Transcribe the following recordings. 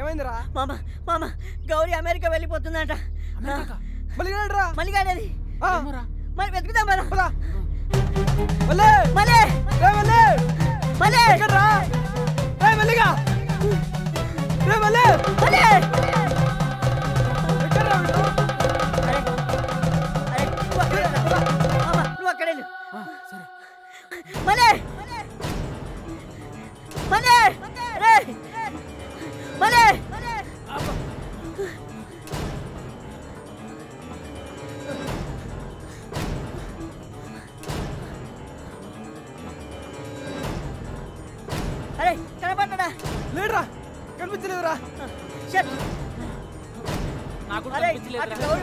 ఏమైందిరా? మామ మామ గౌరీ అమెరికా వెళ్ళిపోతుందంట. మళ్ళీ రా మల్లిగాడేది? మరి వెతుకుదాం మళ్ళీ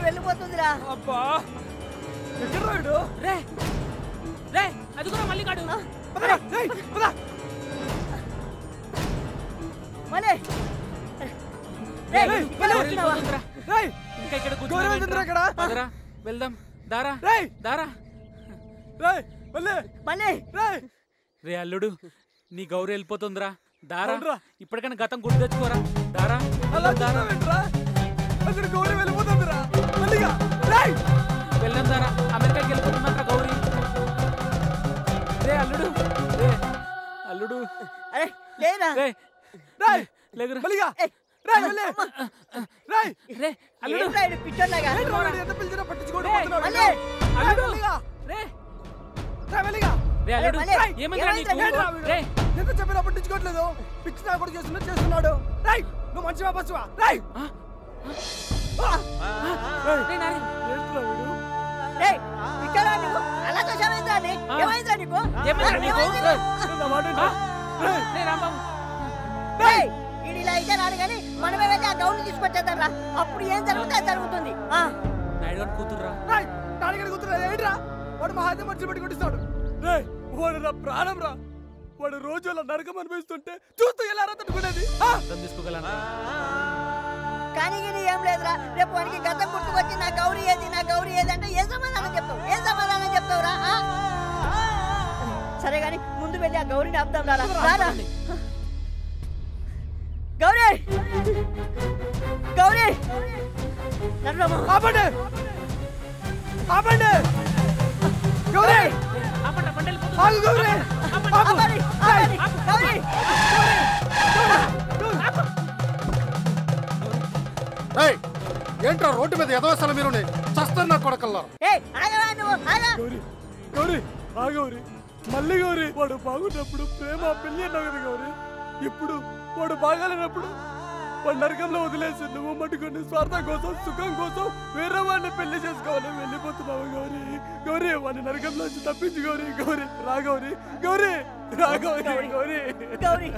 వెళ్ళిపోతుందిరా? అబ్బా. రే రే అది కూడా మళ్ళీ మళ్ళీ వెళ్దాం. దారా రేయ్ దారా. రే అల్లుడు నీ గౌరీ వెళ్ళిపోతుందిరా. దారా. ఇప్పటికైనా గతం గుర్తు తెచ్చుకోరా. దారా అలా దారా. చూస్తావేంట్రా అక్కడ గౌరవ వెళ్ళిపోతుందిరా? మళ్ళీగా రేయ్! వెళ్దాం దారా. అమెరికాకి వెళ్ళిపోతుందంట గౌరీ. రే అల్లుడు. రే అల్లుడు. అరే లేరా రే రేయ్! లేగురా. మళ్ళీగా ఏయ్, రేయ్ రేయ్! రే అల్లుడు. ఎంత పిలిచినా రేయ్, మళ్ళీ. అల్లుడు. రే. రే నీకు? రే. ఎంత చెప్పినా పట్టించుకోవట్లేదు? పిచ్చి నా కూడా చేస్తున్నా చేస్తున్నాడు. రేయ్ నువ్వు మంచివా బస్సువా రేయ్ ఆ, రేయ్, రే రే రాంబాబు. రేయ్, ఈడు ఇలా అయితే రాడు కానీ మనమే వెళ్ళి ఆ గౌన్ తీసుకొచ్చేద్దాం రా అప్పుడు ఏం జరుగుతుందో. జరుగుతుంది కూతురురా. కూతురు ఏంట్రా? వాడు మా పెట్టి కొట్టిస్తాడు. వాడు ప్రాణం రా వాడు రోజు అలా నరకం అనిపిస్తుంటే చూస్తూ ఎలా రా తట్టుకునేది ఆ? అర్థం తీసుకోగలనా. కానీ ఇది ఏం లేదురా. రేపు వానికి గతం గుర్తుకొచ్చి నా గౌరీ ఏది నా గౌరీ ఏది అంటే ఏం సమాధానం చెప్తావు? ఏం సమాధానం చెప్తావురా? సరే గాని ముందు వెళ్ళి ఆ గౌరీని ఆపుదాం రారా. రారా. గౌరీ! గౌరీ! నడవమ్మా. ఆపండి! ఆపండి! గౌరీ! ఆపండి. ఆగు గౌరీ! ఏంట్రా రోడ్డు మీద ఎదవసల మీరు చస్తారు నా కొడకల్లా. ఏయ్ ఆగవా నువ్వు? ఆగా గౌరీ గౌరీ ఆ గౌరీ. మళ్ళీ గౌరీ వాడు బాగున్నప్పుడు ప్రేమ పెళ్ళి అన్నావు కదా గౌరీ. ఇప్పుడు వాడు బాగాలేనప్పుడు వాడు నరకంలో వదిలేసి నువ్వు మట్టుకొని స్వార్థం కోసం సుఖం కోసం వేరే వాడిని పెళ్ళి చేసుకోవాలని వెళ్ళిపోతున్నావు గౌరీ. గౌరీ వాడిని నరకంలో నుంచి తప్పించు గౌరీ. గౌరీ రా గౌరీ గౌరీ రా గౌరీ. గౌరీ గౌరీ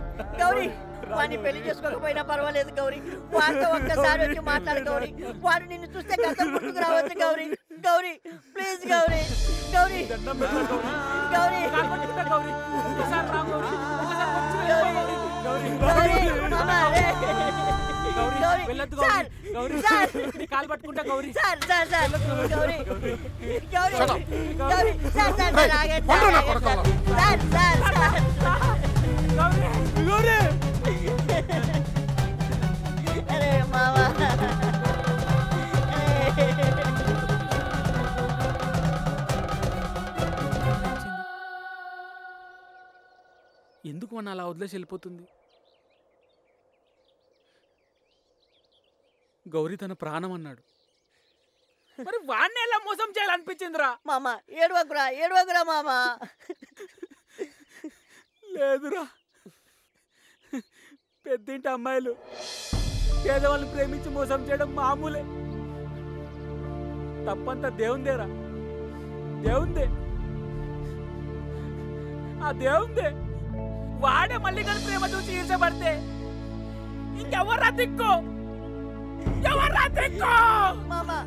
గౌరీ వాడిని పెళ్ళి చేసుకోకపోయినా పర్వాలేదు గౌరీ. వాడితో ఒక్కసారి వచ్చి మాట్లాడు గౌరీ. వాడు నిన్ను చూస్తే గుర్తుకు రావచ్చు గౌరీ. గౌరీ ప్లీజ్ గౌరీ. గౌరీ గౌరీ. గౌరీ. గౌరీ. గౌరీ గౌరీ, వెళ్ళొద్దు సార్, గౌరీ. గౌరీ. సార్. నీ కాలు పట్టుకుంటా Gauri. Sir sir sir. Gauri. Gauri. Shut up. Gauri. Sir sir sir ఆగండి పండు నా సార్, కొడకల్లా. ఆగండి sir sir sir. Gauri. Gauri. అరే మామా ఎందుకు మన అలా వదిలేసి వెళ్ళిపోతుంది? గౌరీ తన ప్రాణం అన్నాడు. మరి వాడిని ఎలా మోసం చేయాలనిపించిందిరా? మామ ఏడవకురా ఏడవకురా మామ. లేదురా. పెద్దింటి అమ్మాయిలు పేదవాళ్ళని ప్రేమించి మోసం చేయడం మామూలే. తప్పంతా దేవుందేరా. దేవుందే. ఆ దేవుందే. వాడే మళ్ళీ కానీ ప్రేమ చూసి ఈర్చబడితే ఇంకెవర్రా దిక్కు? Jawa Ratiko. Mama.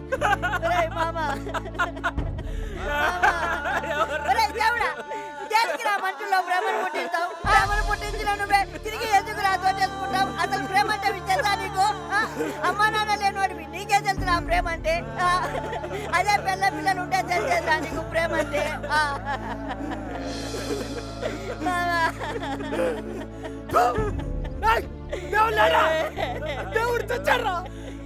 Bre, mama. bre, దేవుడా దేనికి నా మనుషుల్లో ప్రేమను పుట్టిస్తావు? ప్రేమను పుట్టించిన నువ్వే తిరిగి ఎందుకు రాతో చేసుకుంటావు అసలు ప్రేమ అంటే తెలుసా నీకు? అమ్మా నాన్న లేనివాడివి. నీకే తెలుసు నా ప్రేమ అంటే? అదే పిల్ల పిల్లలు ఉంటే తెలిసేదా నీకు ప్రేమ అంటే? దేవుడు చచ్చారా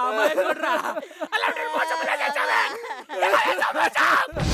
అమ్మాయి కూడా